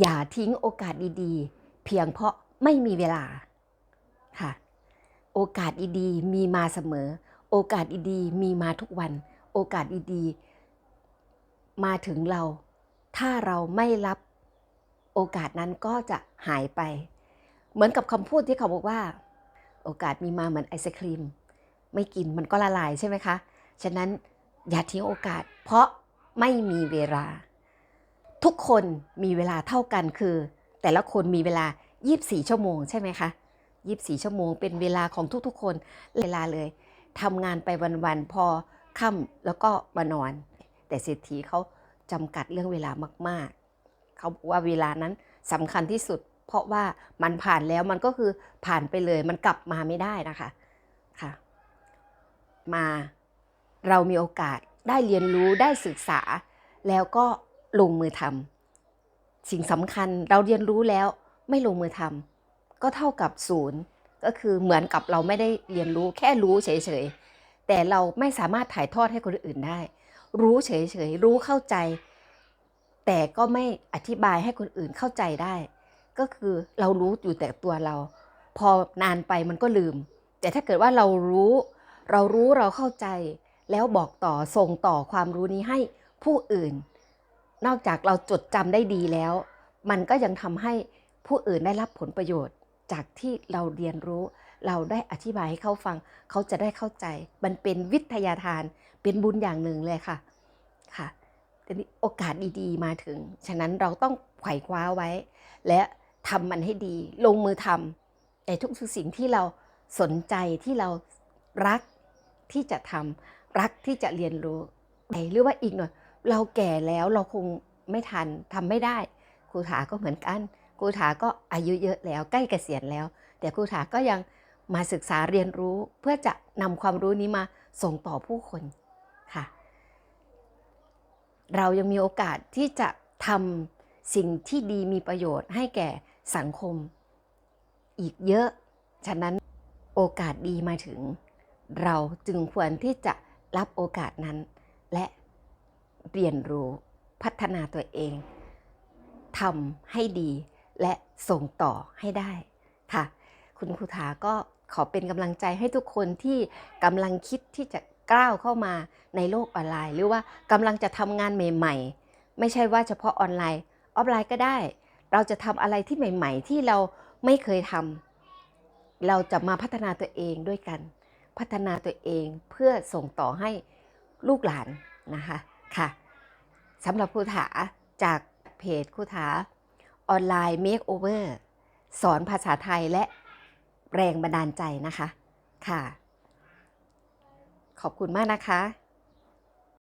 อย่าทิ้งโอกาสดีๆ เพียงเพราะไม่มีเวลาค่ะ โอกาสดีๆ มีมาเสมอ โอกาสดีๆ มีมาทุกวัน โอกาสดีๆ มาถึงเรา ถ้าเราไม่รับโอกาสนั้นก็จะหายไป เหมือนกับคำพูดที่เขาบอกว่า โอกาสมีมาเหมือนไอศครีม ไม่กินมันก็ละลายใช่ไหมคะ ฉะนั้นอย่าทิ้งโอกาส เพราะไม่มีเวลา ทุกคนมีเวลาเท่ากันคือ แต่ละคนมีเวลา 24 ชั่วโมงใช่ไหมคะ 24 ชั่วโมงเป็นเวลาของทุกๆ คนเวลาเลยทำงานไปวันๆพอค่ำแล้วก็มานอน แต่เศรษฐีเขาจำกัดเรื่องเวลามากๆ เขาบอกว่าเวลานั้นสำคัญที่สุด เพราะว่ามันผ่านแล้วมันก็คือผ่านไปเลยมันกลับมาไม่ได้นะคะค่ะ มาเรามีโอกาสได้เรียนรู้ได้ศึกษาแล้วก็ ลงมือทำสิ่งสำคัญเราเรียนรู้แล้วไม่ลงมือทำก็เท่ากับศูนย์ก็คือเหมือนกับเราไม่ได้เรียนรู้แค่รู้เฉยๆ แต่เราไม่สามารถถ่ายทอดให้คนอื่นได้ รู้เฉยๆ รู้เข้าใจ แต่ก็ไม่อธิบายให้คนอื่นเข้าใจได้ ก็คือเรารู้อยู่แต่ตัวเรา พอนานไปมันก็ลืม แต่ถ้าเกิดว่าเรารู้ เรารู้เราเข้าใจ แล้วบอกต่อส่งต่อความรู้นี้ให้ผู้อื่น นอกจากเราจดจำได้ดีแล้ว มันก็ยังทำให้ผู้อื่นได้รับผลประโยชน์ จากที่เราเรียนรู้ เราได้อธิบายให้เขาฟัง เขาจะได้เข้าใจ มันเป็นวิทยาทาน เป็นบุญอย่างหนึ่งเลยค่ะ ค่ะทีนี้โอกาสดีๆมาถึง ฉะนั้นเราต้องไขว่คว้าไว้ และทำมันให้ดี ลงมือทำแต่ทุกสิ่งที่เราสนใจที่เรารักที่จะทำรักที่จะเรียนรู้หรือว่าอีกหน่อย เราแก่แล้วเราคงไม่ทันทำไม่ได้ครูถาก็เหมือนกันครูถาก็อายุเยอะแล้วใกล้เกษียณแล้ว แต่ครูถาก็ยังมาศึกษาเรียนรู้เพื่อจะนำความรู้นี้มาส่งต่อผู้คนค่ะ เรายังมีโอกาสที่จะทำสิ่งที่ดีมีประโยชน์ให้แก่สังคม อีกเยอะ ฉะนั้นโอกาสดีมาถึง เราจึงควรที่จะรับโอกาสนั้น และ เรียนรู้พัฒนาตัวเองทำให้ดีและส่งต่อให้ได้ค่ะ คุณครูถาก็ขอเป็นกำลังใจให้ทุกคนที่กำลังคิดที่จะก้าวเข้ามาในโลกออนไลน์ หรือว่ากำลังจะทำงานใหม่ ๆ ไม่ใช่ว่าเฉพาะออนไลน์ ออฟไลน์ก็ได้ เราจะทำอะไรที่ใหม่ ๆ ที่เราไม่เคยทำเราจะมาพัฒนาตัวเองด้วยกัน พัฒนาตัวเองเพื่อส่งต่อให้ลูกหลานนะคะ ค่ะสำหรับครูถาจากเพจครูถาออนไลน์เมคโอเวอร์สอนภาษาไทยและแรงบันดาลใจนะคะค่ะ ขอบคุณมากนะคะ